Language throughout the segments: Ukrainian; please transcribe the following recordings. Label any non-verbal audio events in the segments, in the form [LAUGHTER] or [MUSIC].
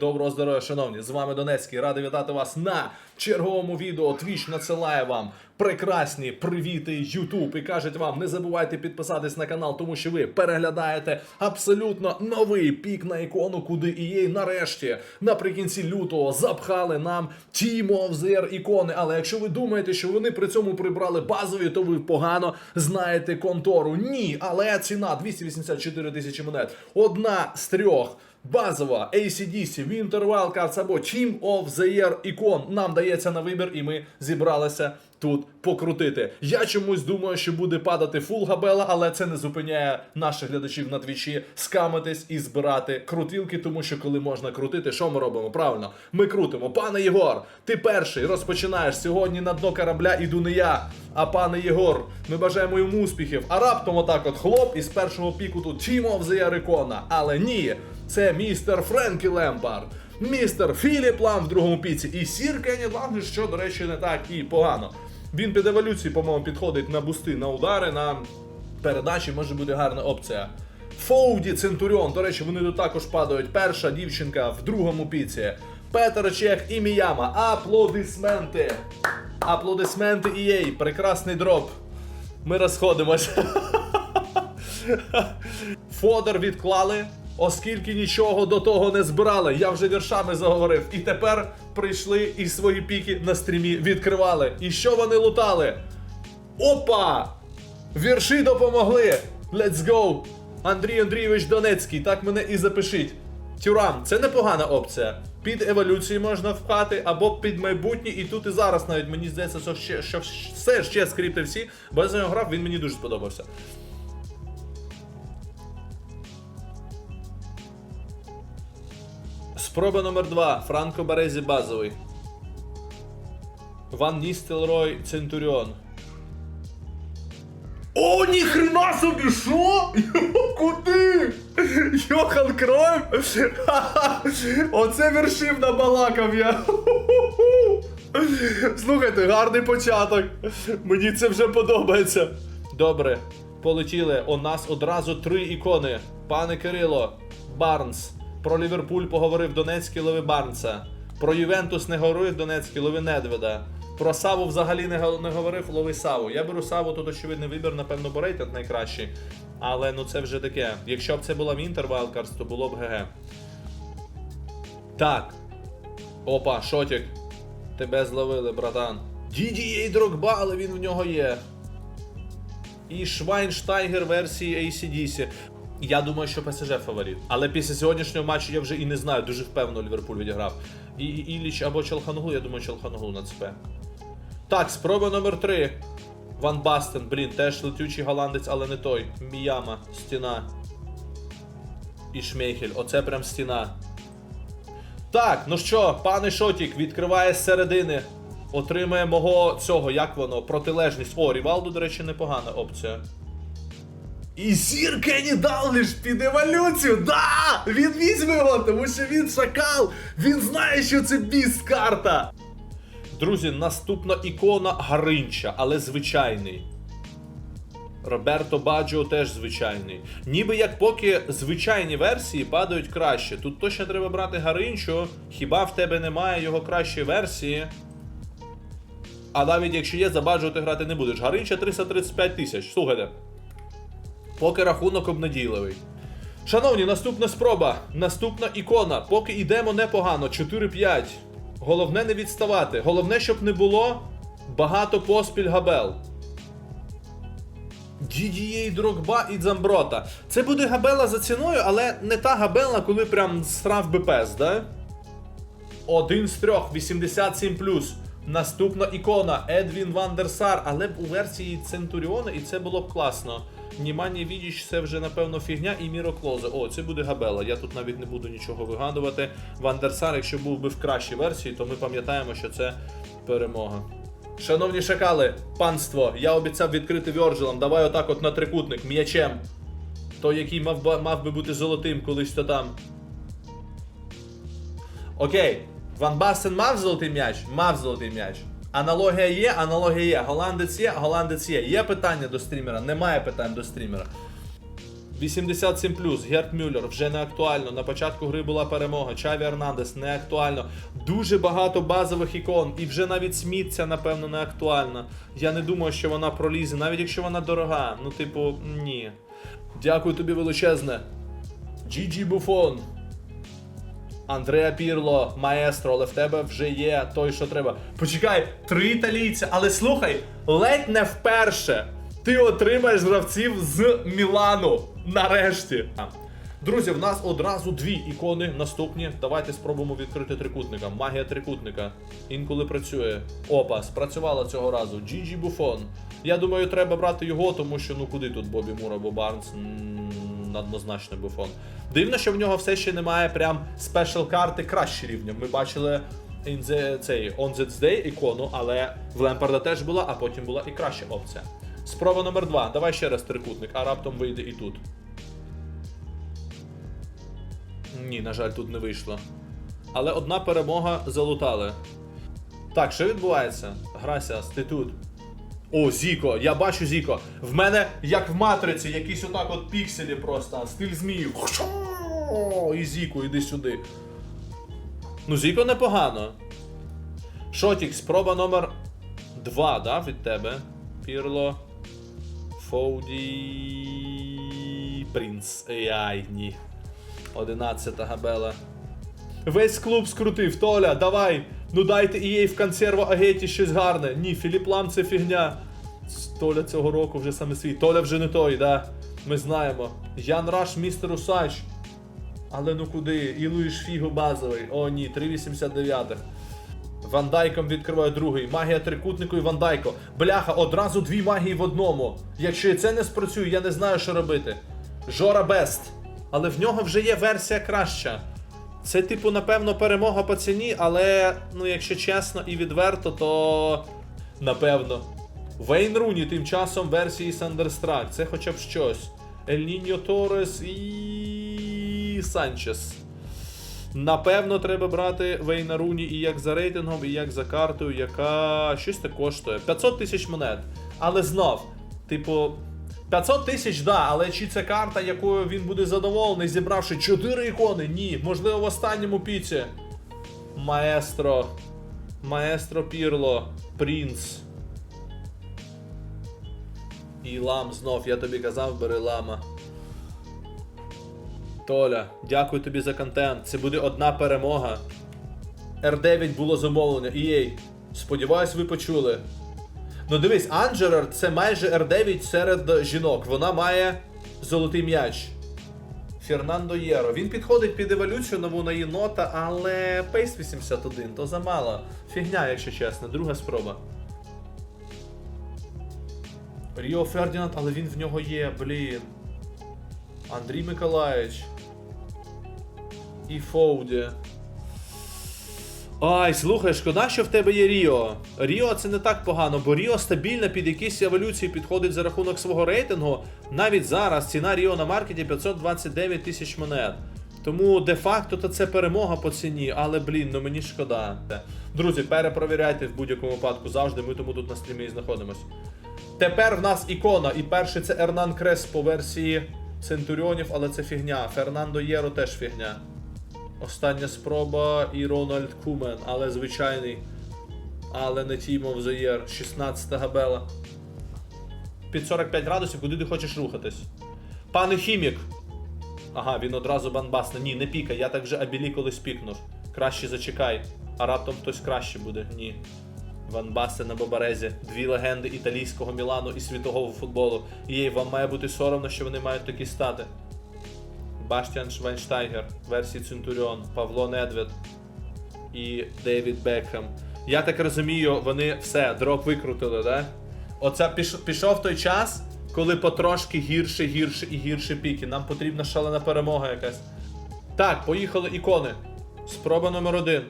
Доброго здоров'я, шановні! З вами Донецький. Радий вітати вас на черговому відео. Твіч надсилає вам прекрасні привіти YouTube і кажуть вам, не забувайте підписатись на канал, тому що ви переглядаєте абсолютно новий пік на ікону, куди EA нарешті наприкінці лютого запхали нам Team of the Year ікони. Але якщо ви думаєте, що вони при цьому прибрали базові, то ви погано знаєте контору. Ні, але ціна 284 тисячі монет. Одна з трьох. Базова ACDC, Winter Wildcards або Team of the Year ікон нам дається на вибір, і ми зібралися тут покрутити. Я чомусь думаю, що буде падати фул габела, але це не зупиняє наших глядачів на твічі скамитись і збирати крутілки, тому що коли можна крутити, що ми робимо? Правильно, ми крутимо. Пане Єгор, ти перший розпочинаєш сьогодні на дно корабля. Іду не я, а пане Єгор. Ми бажаємо йому успіхів. А раптом отак от хлоп із першого піку тут Team of the Year ікона. Але ні. Це містер Френкі Лемпард, містер Філіп Лам в другому піці і сір Кенні Лам, що, до речі, не так і погано. Він під еволюції, по-моєму, підходить на бусти, на удари, на передачі, може бути гарна опція. Фоуді Центуріон, до речі, вони тут також падають. Перша дівчинка в другому піці. Петер Чех і Міяма. Аплодисменти. Аплодисменти і EA. Прекрасний дроп. Ми розходимося. [LAUGHS] Фодор відклали, оскільки нічого до того не збирали. Я вже віршами заговорив. І тепер прийшли і свої піки на стрімі відкривали. І що вони лутали? Опа! Вірші допомогли! Let's go! Андрій Андрійович Донецький, так мене і запишіть. Тюрам, це непогана опція. Під еволюцію можна впхати, або під майбутнє, і тут і зараз навіть мені здається, що, ще, що все ще скрипти всі, за нього грав, він мені дуже сподобався. Спроба номер 2 Франко Барезі базовий. Ван Ністелрой Центуріон. О, ніхрена собі, що? Куди? Йохан Кройм? Оце вершив набалакав я. Слухайте, гарний початок. Мені це вже подобається. Добре, полетіли. У нас одразу три ікони. Пане Кирило, Барнс. Про Ліверпуль поговорив Донецький лови Барнса. Про Ювентус не говорив Донецький лови Недведа. Про Саву взагалі не, не говорив лови Саву. Я беру Саву, тут очевидний вибір, напевно, бо рейтинг найкращий. Але ну це вже таке. Якщо б це була Вінтер Wildcards, то було б ГГ. Так. Опа, шотик. Тебе зловили, братан. Дідієй Дрогба, але він в нього є. І Швайнштайгер версії ACDC. Я думаю, що ПСЖ фаворит. Але після сьогоднішнього матчу я вже і не знаю, дуже впевнено Ліверпуль відіграв. І, Іліч або Челханоглу, я думаю, Челханоглу на ЦП. Так, спроба номер 3. Ван Бастен, блін, теж летючий голландець, але не той. Міяма, стіна. І Шмейхель. Оце прям стіна. Так, ну що, пане Шотік відкриває з середини. Отримає мого цього, як воно, протилежність. О, Рівалду, до речі, непогана опція. І зір Кенні Далліш під еволюцію! Да! Він візьме його, тому що він шакал! Він знає, що це біст карта! Друзі, наступна ікона Гаринча, але звичайний. Роберто Баджо теж звичайний. Ніби як поки звичайні версії падають краще. Тут точно треба брати Гаринчо, хіба в тебе немає його кращої версії. А навіть якщо є, за Баджо ти грати не будеш. Гаринча 335 тисяч. Слухайте. Поки рахунок обнадійливий. Шановні, наступна спроба. Наступна ікона. Поки йдемо непогано. 4-5. Головне не відставати. Головне, щоб не було багато поспіль габел. Дідієй Дрогба і Дзамброта. Це буде габела за ціною, але не та габела, коли прям срав БПС, да? Один з трьох, 87 Наступна ікона Едвін Вандерсар, але б у версії Центуріона, і це було б класно. Німані Відіч це вже напевно фігня і Міро Клозе. О, це буде габела. Я тут навіть не буду нічого вигадувати. Вандерсар, якщо був би в кращій версії, то ми пам'ятаємо, що це перемога. Шановні шакали, панство, я обіцяв відкрити Вьорджелом. Давай отак от на трикутник, м'ячем. Той, який мав, мав би бути золотим колись то там. Окей, Ван Бастен мав золотий м'яч? Мав золотий м'яч. Аналогія є, аналогія є. Голландець є, голландець є. Є питання до стрімера? Немає питань до стрімера. 87 Герт Мюллер вже не актуально. На початку гри була перемога. Чаві Ернандес не актуально. Дуже багато базових ікон. І вже навіть Сміт ця, напевно, не актуальна. Я не думаю, що вона пролізе, навіть якщо вона дорога. Ну, типу, ні. Дякую тобі величезне. GG Буфон. Андреа Пірло, маестро, але в тебе вже є той, що треба. Почекай, три італійця, але слухай, ледь не вперше ти отримаєш гравців з Мілану. Нарешті. Друзі, в нас одразу дві ікони наступні. Давайте спробуємо відкрити трикутника. Магія трикутника. Інколи працює. Опа, спрацювала цього разу. GG Буфон. Я думаю, треба брати його, тому що ну куди тут Бобі Мур або Барнс? Однозначно Буфон. Дивно, що в нього все ще немає прям спешл карти краще рівня. Ми бачили in the, цей On That Day ікону, але в Лемпарда теж була, а потім була і краща опція. Спроба номер два. Давай ще раз трикутник, а раптом вийде і тут. Ні, на жаль, тут не вийшло. Але одна перемога залутали. Так, що відбувається? Грасіас, ти тут. О, Зіко, я бачу Зіко. В мене, як в матриці, якісь отак от пікселі просто, стиль змію. І Зіко, іди сюди. Ну, Зіко непогано. Шотік, спроба номер 2, да, від тебе. Пірло. Фоуді. Принц. Ай, ні. 11 габела. Весь клуб скрутив, Толя, давай. Ну дайте їй в консерво агеті щось гарне. Ні, Філіп Лам це фігня. Толя цього року вже саме свій. Толя вже не той, да. Ми знаємо. Ян Раш, містер Усач. Але ну куди? І Луїш Фіго базовий. О ні, 3,89. Ван Дайком відкриває другий. Магія трикутнику і Ван Дайко. Бляха, одразу дві магії в одному. Якщо це не спрацює, я не знаю, що робити. Жора Бест. Але в нього вже є версія краща. Це, типу, напевно, перемога по ціні, але, ну, якщо чесно і відверто, то напевно. Вейн Руні тим часом версії Сандерстрак. Це хоча б щось. Ель Ніньо Торес і Санчес. Напевно, треба брати Вейна Руні і як за рейтингом, і як за картою, яка щось так коштує. 500 тисяч монет. Але знов, типу, 500 тисяч, да, але чи це карта, якою він буде задоволений, зібравши 4 ікони? Ні. Можливо, в останньому піці. Маестро. Маестро Пірло. Принц. І лам знов, я тобі казав, бери лама. Толя, дякую тобі за контент. Це буде одна перемога. R9 було замовлення. EA. Сподіваюсь, ви почули. Ну дивись, Анджерер це майже R9 серед жінок. Вона має золотий м'яч. Фернандо Єро. Він підходить під еволюцію нову на єнота, але Пейс 81 то замало. Фігня, якщо чесно. Друга спроба. Ріо Фердінанд, але він в нього є, блін. Андрій Миколаївич. І Фоуді. Ай, слухай, шкода, що в тебе є Ріо. Ріо це не так погано, бо Ріо стабільно під якісь еволюції підходить за рахунок свого рейтингу. Навіть зараз ціна Ріо на маркеті 529 тисяч монет. Тому де-факто то це перемога по ціні, але блін, ну мені шкода. Друзі, перепровіряйте в будь-якому випадку завжди, ми тому тут на стрімі і знаходимось. Тепер в нас ікона, і перший це Ернан Крес по версії Центуріонів, але це фігня. Фернандо Єро теж фігня. Остання спроба і Рональд Кумен, але звичайний. Але не the Year. 16 габела. Під 45 градусів, куди ти хочеш рухатись? Пане Хімік. Ага, він одразу банбасне. Ні, не пікай, я так вже Абілі колись пікнув. Краще зачекай. А раптом хтось краще буде. Ні. Ван Басте на Бобарезі, дві легенди італійського Мілану і світового футболу. Їй вам має бути соромно, що вони мають такі стати. Баштіан Швайнштайгер, версії Центуріон, Павло Недвед і Дейвід Бекхем. Я так розумію, вони все, дроп викрутили, да? Оце піш, пішов той час, коли потрошки гірше, гірше і гірше піки. Нам потрібна шалена перемога якась. Так, поїхали ікони. Спроба номер один.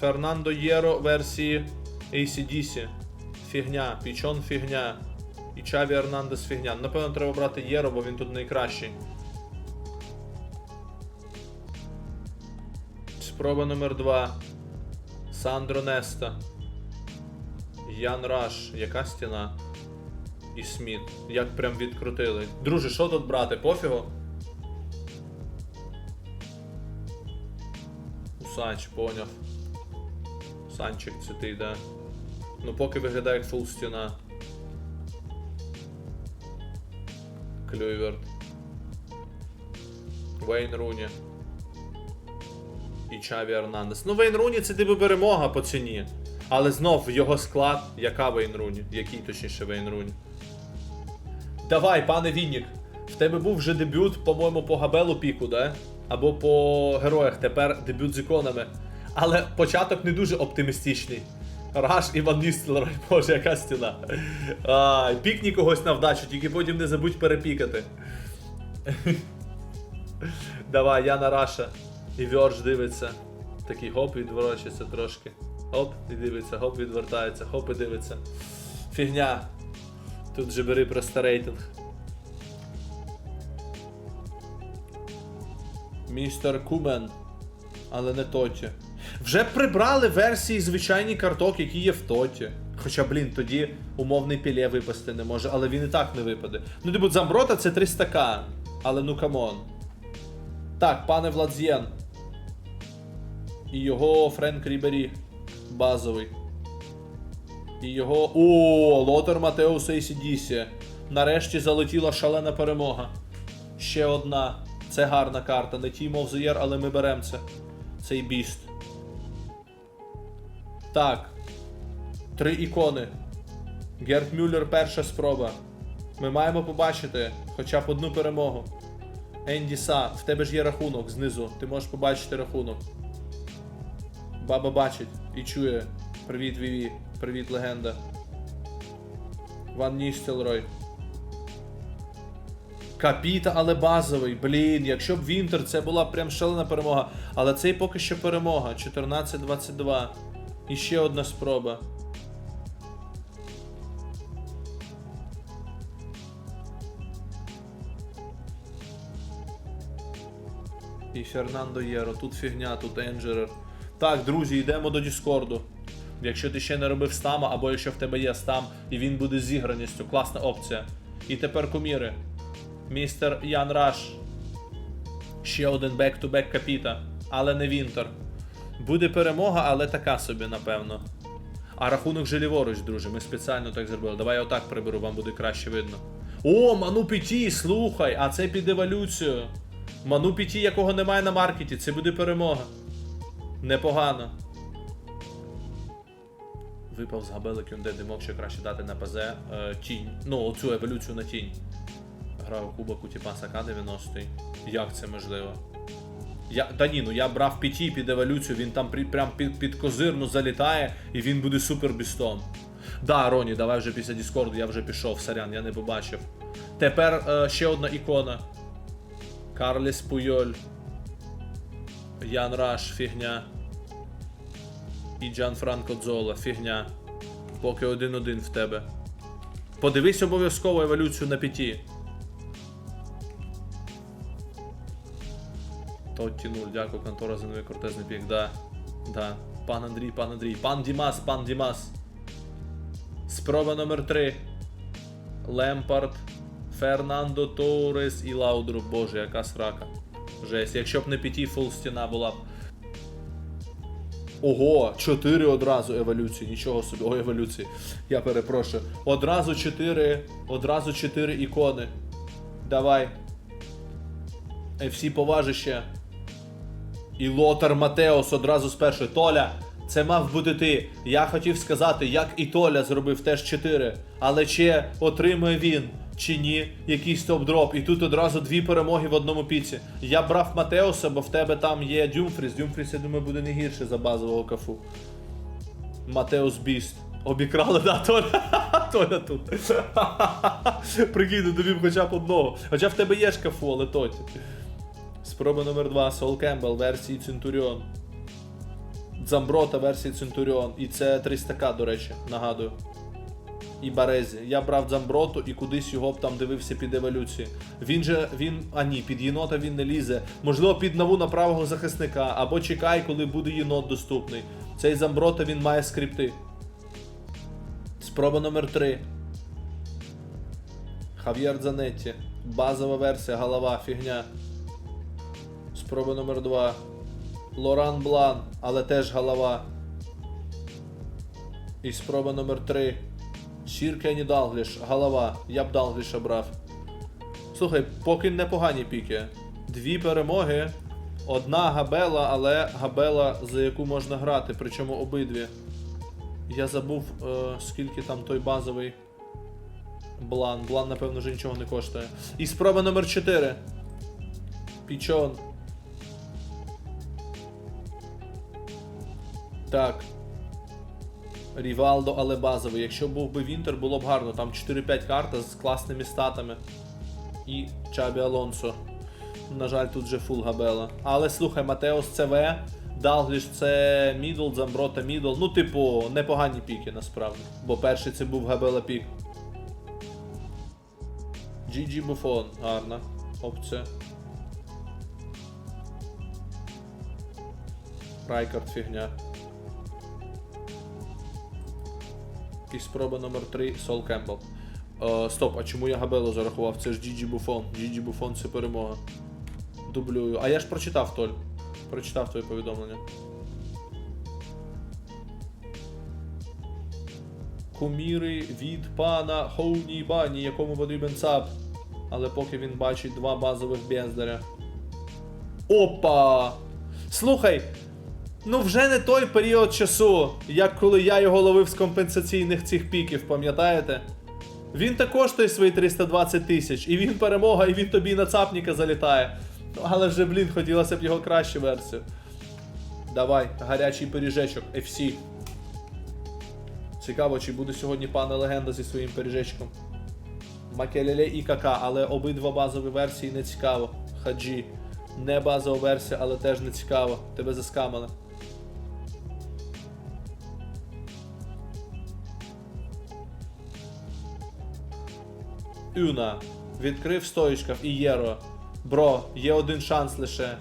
Фернандо Єро версії ACDC. Фігня, Пічон фігня. І Чаві Ернандес фігня. Напевно, треба брати Єро, бо він тут найкращий. Спроба номер 2. Сандро Неста. Ян Раш. Яка стіна? і Сміт. Як прям відкрутили. Друже, що тут брати? Пофігу? Усач, поняв. Санчик це ти, да. Ну поки виглядає як фул стіна. Клюйверт. Вейн Руні. І Чаві Ернандес. Ну, Вейн Руні це типу перемога по ціні. Але знов його склад, яка Вейн Руні? Який точніше Вейн Руні? Давай, пане Віннік. В тебе був вже дебют, по-моєму, по Габелу піку, да? Або по героях. Тепер дебют з іконами. Але початок не дуже оптимістичний. Раш Іван Ністелрой, [LAUGHS] боже, яка стіна. А, пікні когось на вдачу, тільки потім не забудь перепікати. [LAUGHS] Давай, я на Раша. І Вьорж дивиться. Такий гоп відворочиться трошки. Оп, і дивиться, гоп відвертається, хоп і дивиться. Фігня. Тут же бери просто рейтинг. Містер Кумен. Але не Тоті. Вже прибрали версії звичайні карток, які є в Тоті. Хоча, блін, тоді умовний пілє випасти не може, але він і так не випаде. Ну, типу, Замброта це 300к. Але ну камон. Так, пане Владзєн. І його Френк Рібері. Базовий. І його. О, Лотер Матеус ACDC. Нарешті залетіла шалена перемога. Ще одна. Це гарна карта. Не Team of але ми беремо це. Цей біст. Так. Три ікони. Герт Мюллер перша спроба. Ми маємо побачити хоча б одну перемогу. Енді Са, в тебе ж є рахунок знизу. Ти можеш побачити рахунок. Баба бачить і чує. Привіт, Віві. Привіт, легенда. Ван Ністелрой. Капіта, але базовий. Блін, якщо б Вінтер, це була прям шалена перемога. Але цей поки що перемога. 14-22. І ще одна спроба. І Фернандо Єро. Тут фігня, тут Енджерер. Так, друзі, йдемо до Діскорду. Якщо ти ще не робив стама, або якщо в тебе є стам, і він буде зіграністю, класна опція. І тепер куміри. Містер Ян Раш. Ще один бек-ту-бек капіта, але не Вінтер. Буде перемога, але така собі, напевно. А рахунок же ліворуч, друже, ми спеціально так зробили. Давай я отак приберу, вам буде краще видно. О, Ману Піті, слухай, а це під еволюцію. Ману Піті, якого немає на маркеті, це буде перемога. Непогано. Випав з габели Кюнде, мог ще краще дати на ПЗ е, тінь. Ну, оцю еволюцію на тінь. Грав у кубок типа Сака 90-й. Як це можливо? Я, та ні, ну я брав піті під еволюцію, він там при, прям під, під козирну залітає і він буде супер бістом. Да, Роні, давай вже після Діскорду, я вже пішов, сорян, я не побачив. Тепер е, ще одна ікона. Карліс Пуйоль. Ян Раш, фігня. І Джан Франко Дзола, фігня. Поки один-один в тебе. Подивись обов'язково еволюцію на п'яті. Тотті 0, дякую, контора за новий крутезний пік, да. Да. Пан Андрій, пан Андрій. Пан Дімас, пан Дімас. Спроба номер 3. Лемпард, Фернандо Торес і Лаудруп. Боже, яка срака. Жесть. Якщо б не п'яті, фул стіна була б. Ого, 4 одразу еволюції, нічого собі, о, еволюції. Я перепрошую. Одразу 4, одразу 4 ікони. Давай. FC поважище. І Лотар Матеос одразу з першої. Толя, це мав бути ти. Я хотів сказати, як і Толя зробив теж 4. Але чи отримує він, чи ні, якийсь топ-дроп. І тут одразу дві перемоги в одному піці. Я брав Матеоса, бо в тебе там є Дюмфріс. Дюмфріс, я думаю, буде не гірше за базового кафу. Матеус Біст. Обікрали, да, Толя. [LAUGHS] Толя тут. [LAUGHS] Прикинь, довів хоча б одного. Хоча в тебе є ж кафу, але тоті. Спроба номер 2 Сол Кембл версії Центуріон. Дзамброта версії Центуріон. І це 300к, до речі, нагадую. І Барезі. Я брав Дзамброту і кудись його б там дивився під еволюції. Він же, він. А ні, під єнота він не лізе. Можливо, під нову на правого захисника. Або чекай, коли буде єнот доступний. Цей Замброта він має скрипти. Спроба номер 3. Хав'єр Дзанетті. Базова версія, голова, фігня. Спроба номер 2. Лоран Блан, але теж голова. І спроба номер 3. Сір Кенні Далгліш, голова. Я б Далгліша брав. Слухай, поки непогані піки. Дві перемоги. Одна габела, але габела, за яку можна грати, причому обидві. Я забув, е, скільки там той базовий блан. Блан, напевно, вже нічого не коштує. І спроба номер 4. Пічон. Так. Рівалдо, але базовий. Якщо був би Вінтер, було б гарно. Там 4-5 карта з класними статами. І Чабі Алонсо. На жаль, тут же фул габела. Але слухай, Матеос ЦВ, Далгліш це мідл, Замброта мідл. Ну, типу, непогані піки насправді. Бо перший це був габела пік. GG Буфон, гарна опція. Райкард фігня. І спроба номер 3 Сол Кемпбелл. Е, стоп, а чому я Габелу зарахував? Це ж GG Буфон. GG Буфон це перемога. Дублюю. А я ж прочитав Толь. Прочитав твоє повідомлення. Куміри від пана Хоуні Бані, якому потрібен ЦАП. Але поки він бачить два базових бездаря. Опа! Слухай, ну вже не той період часу, як коли я його ловив з компенсаційних цих піків, пам'ятаєте? Він також той свої 320 тисяч, і він перемога, і він тобі на цапніка залітає. Але вже, блін, хотілося б його кращу версію. Давай, гарячий пиріжечок, FC. Цікаво, чи буде сьогодні пана легенда зі своїм пиріжечком. Макелеле і КК, але обидва базові версії не цікаво. Хаджі. Не базова версія, але теж не цікаво. Тебе заскамали. Юна. Відкрив стоїчка і Єро. Бро, є один шанс лише.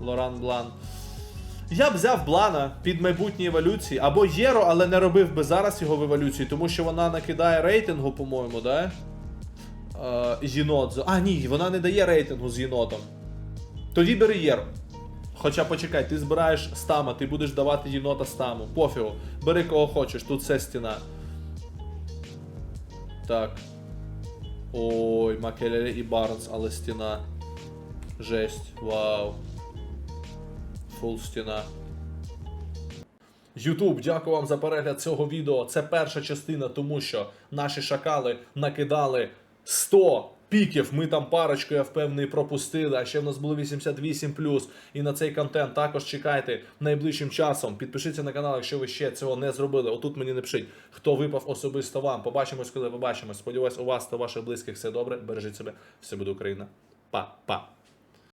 Лоран Блан. Я б взяв Блана під майбутні еволюції, або Єро, але не робив би зараз його в еволюції, тому що вона накидає рейтингу, по-моєму, да? Е, Єнот. А, ні, вона не дає рейтингу з єнотом. Тоді бери Єро. Хоча почекай, ти збираєш стама, ти будеш давати єнота стаму. Пофігу. Бери кого хочеш, тут все стіна. Так. Ой, Макелеле і Барнс, але стіна. Жесть, вау. Фул стіна. Ютуб, дякую вам за перегляд цього відео. Це перша частина, тому що наші шакали накидали 100 піків. Ми там парочку, я впевнений, пропустили. А ще в нас було 88 І на цей контент також чекайте найближчим часом. Підпишіться на канал, якщо ви ще цього не зробили. Отут мені напишіть, хто випав особисто вам. Побачимось, коли побачимось. Сподіваюсь, у вас та ваших близьких все добре. Бережіть себе, все буде Україна. Па-па.